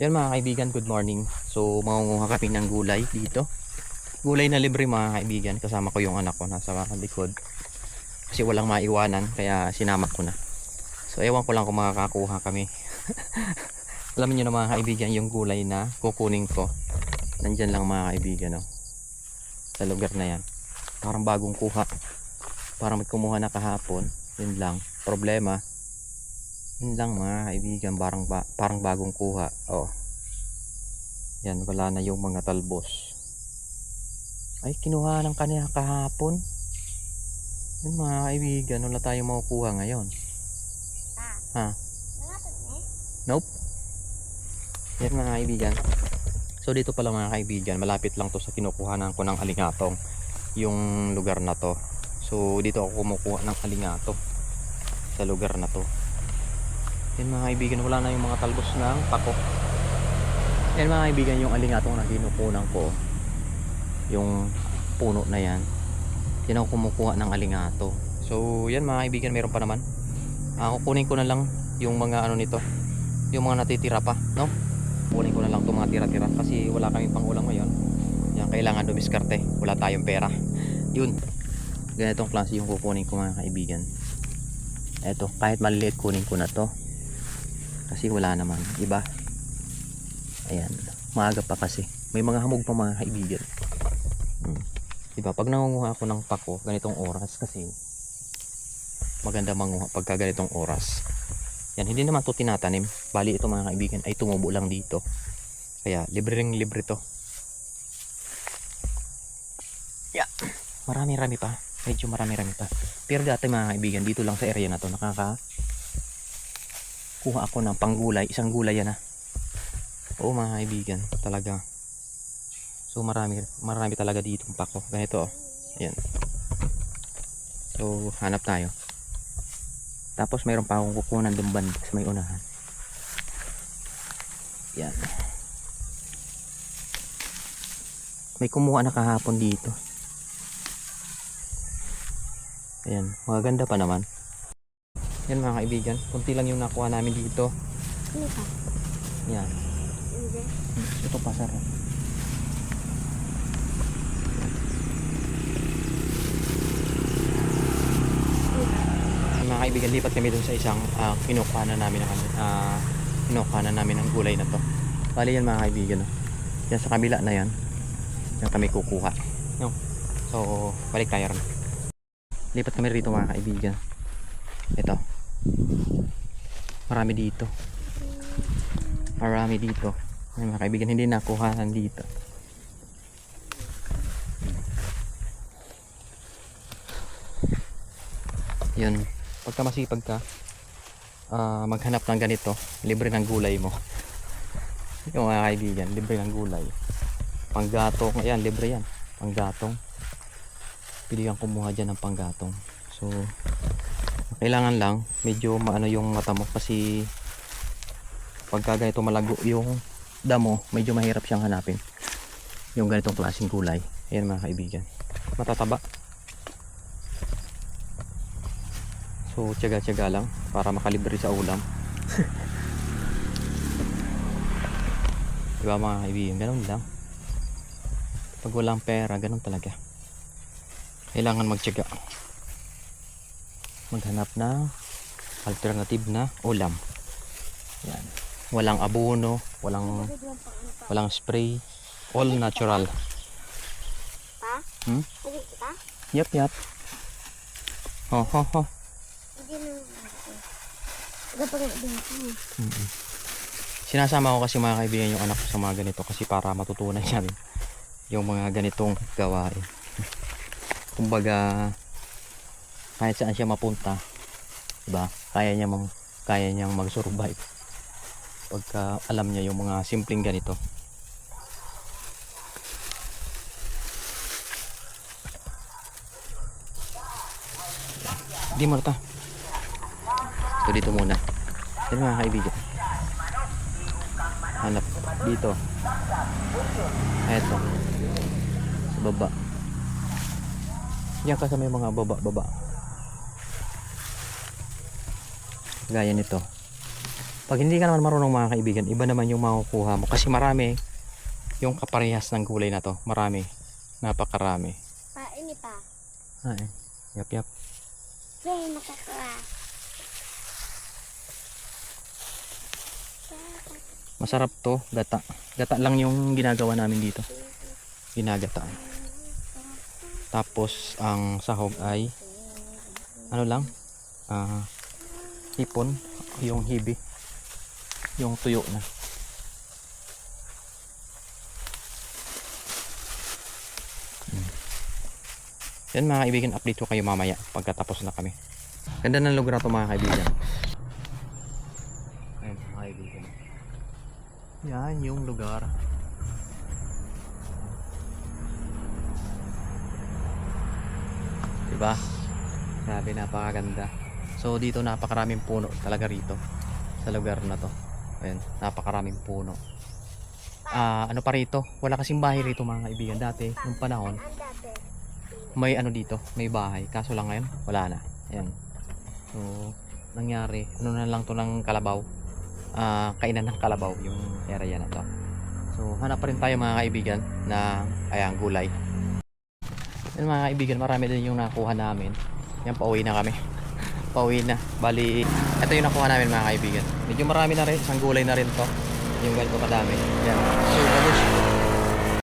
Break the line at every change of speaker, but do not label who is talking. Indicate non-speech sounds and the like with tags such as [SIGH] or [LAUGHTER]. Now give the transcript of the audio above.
Yan mga kaibigan, good morning. So, mangunguha kami ng gulay dito. Gulay na libre mga kaibigan. Kasama ko yung anak ko nasa likod. Kasi walang maiwanan, kaya sinama ko na. So, ewan ko lang kung makakakuha kami. [LAUGHS] Alam niyo na mga kaibigan, yung gulay na kukunin ko. Nandyan lang mga kaibigan, no? Sa lugar na yan. Parang bagong kuha. Parang may kumuha na kahapon. Yun lang. Problema, yun lang mga kaibigan, parang, ba, parang bagong kuha. Oh. Yan, wala na yung mga talbos. Ay, kinuha ng kanya kahapon. Yan mga kaibigan, wala tayong makukuha ngayon. Ha? Nope. Yan mga kaibigan. So dito pala mga kaibigan, malapit lang to sa kinukuhanan ko ng alingatong. Yung lugar na to. So dito ako kumukuha ng alingato sa lugar na to. Yan mga kaibigan, wala na yung mga talbos ng pako. Yan mga kaibigan, yung alingatong na kinukunan ko. Yung puno na yan. Yan ako kumukuha ng alingato. So, yan mga kaibigan, meron pa naman. Ah, kukunin ko na lang yung mga ano nito. Yung mga natitira pa, no? Kukunin ko na lang itong mga tira-tira kasi wala kami pang ulam ngayon. Yan, kailangan dumiskarte. Wala tayong pera. [LAUGHS] Yun. Ganitong klase yung kukunin ko mga kaibigan. Eto, kahit maliliit kunin ko na to kasi wala naman. Iba. Ayan. Maaga pa kasi. May mga hamog pa mga kaibigan. Hmm. diba? Pag nangunguha ako ng pako ganitong oras kasi maganda manguha pagka ganitong oras. Yan hindi naman to tinatanim. Bali ito mga kaibigan ay tumubo lang dito. Kaya libre ring libre to. Yeah marami rami pa. Medyo marami rami pa. Pero dati mga kaibigan dito lang sa area na to nakaka kuha ako ng panggulay. Isang gulay yan ha oo mga kaibigan talaga. So marami marami talaga dito pako. Ganito oh. Yan so hanap tayo. Tapos mayroon pa akong kukunan ng banda sa may unahan. Yan may kumuha na kahapon dito. Ayan. Maganda pa naman yan mga kaibigan, kunti lang yung nakuha namin dito.
Ano pa?
Yan. Ito pa sir. Mga kaibigan, lipat kami dun sa isang uh, kinukuha na namin ng uh, kinukuha na namin ng gulay na to. Bali yan mga kaibigan. No? Yan sa kabila na yan. Yan kami kukuha. No? So, balik tayo ron. Lipat kami rito mga kaibigan. Ito. Marami dito. Marami dito. Ay, mga kaibigan, hindi nakuhaan dito. Yun. Pagka masipag ka, ah, maghanap ng ganito, libre ng gulay mo. Yung mga kaibigan, libre ng gulay. Panggatong, ayan, libre yan. Panggatong. Pili kang kumuha dyan ng panggatong. So, kailangan lang medyo maano yung mata mo kasi pagka ganito malago yung damo medyo mahirap siyang hanapin. Yung ganitong klaseng gulay ayan mga kaibigan. Matataba. So tiyaga tiyaga lang para makalibre sa ulam. [LAUGHS] Diba mga kaibigan? Ganun lang. Pag walang pera ganun talaga. Kailangan magtiyaga maghanap ng alternative na ulam. Yan. Walang abono, walang walang spray, all natural.
Pa?
Hmm? Yep, yep. Ho, ho, ho.
Na. Ko.
Mm-mm. Sinasama ko kasi mga kaibigan yung anak ko sa mga ganito kasi para matutunan [LAUGHS] niya rin yung mga ganitong gawain. Kumbaga kahit saan siya mapunta, 'di ba? Kaya niya mang kaya niyang mag-survive. Pagka alam niya yung mga simpleng ganito. Di mo na ta. Ito dito muna. Yan mga kaibigan. Hanap dito. Eto. Sa baba. Yan kasi may mga baba-baba. Gaya nito. Pag hindi ka naman marunong mga kaibigan, iba naman yung makukuha mo. Kasi marami yung kaparehas ng gulay na to. Marami. Napakarami.
Pa, ini pa.
Ay, yap yap.
Yay, nakakawa.
Masarap to, gata. Gata lang yung ginagawa namin dito. Ginagata. Tapos ang sahog ay ano lang? Ah, hipon, yung hibi. Yung tuyo na. Hmm. Yan mga kaibigan, update ko kayo mamaya pagkatapos na kami. Ganda ng lugar na to mga kaibigan. Ayun mga kaibigan. Yan yung lugar. Diba? Grabe, napakaganda. So, dito napakaraming puno talaga rito. Sa lugar na to. Ayan, napakaraming puno. Ah, ano pa rito? Wala kasing bahay rito mga kaibigan. Dati, nung panahon, may ano dito, may bahay. Kaso lang ngayon, wala na. Ayan. So, nangyari, ano na lang to ng kalabaw. Ah, kainan ng kalabaw yung area na to. So, hanap pa rin tayo mga kaibigan na ayan, gulay. Yan mga kaibigan, marami din yung nakuha namin. Yan, pauwi na kami. Pauwi na. Bali, ito yung nakuha namin mga kaibigan. Medyo marami na rin, isang gulay na rin to. Yung ganito kadami. Yan. So, bagus.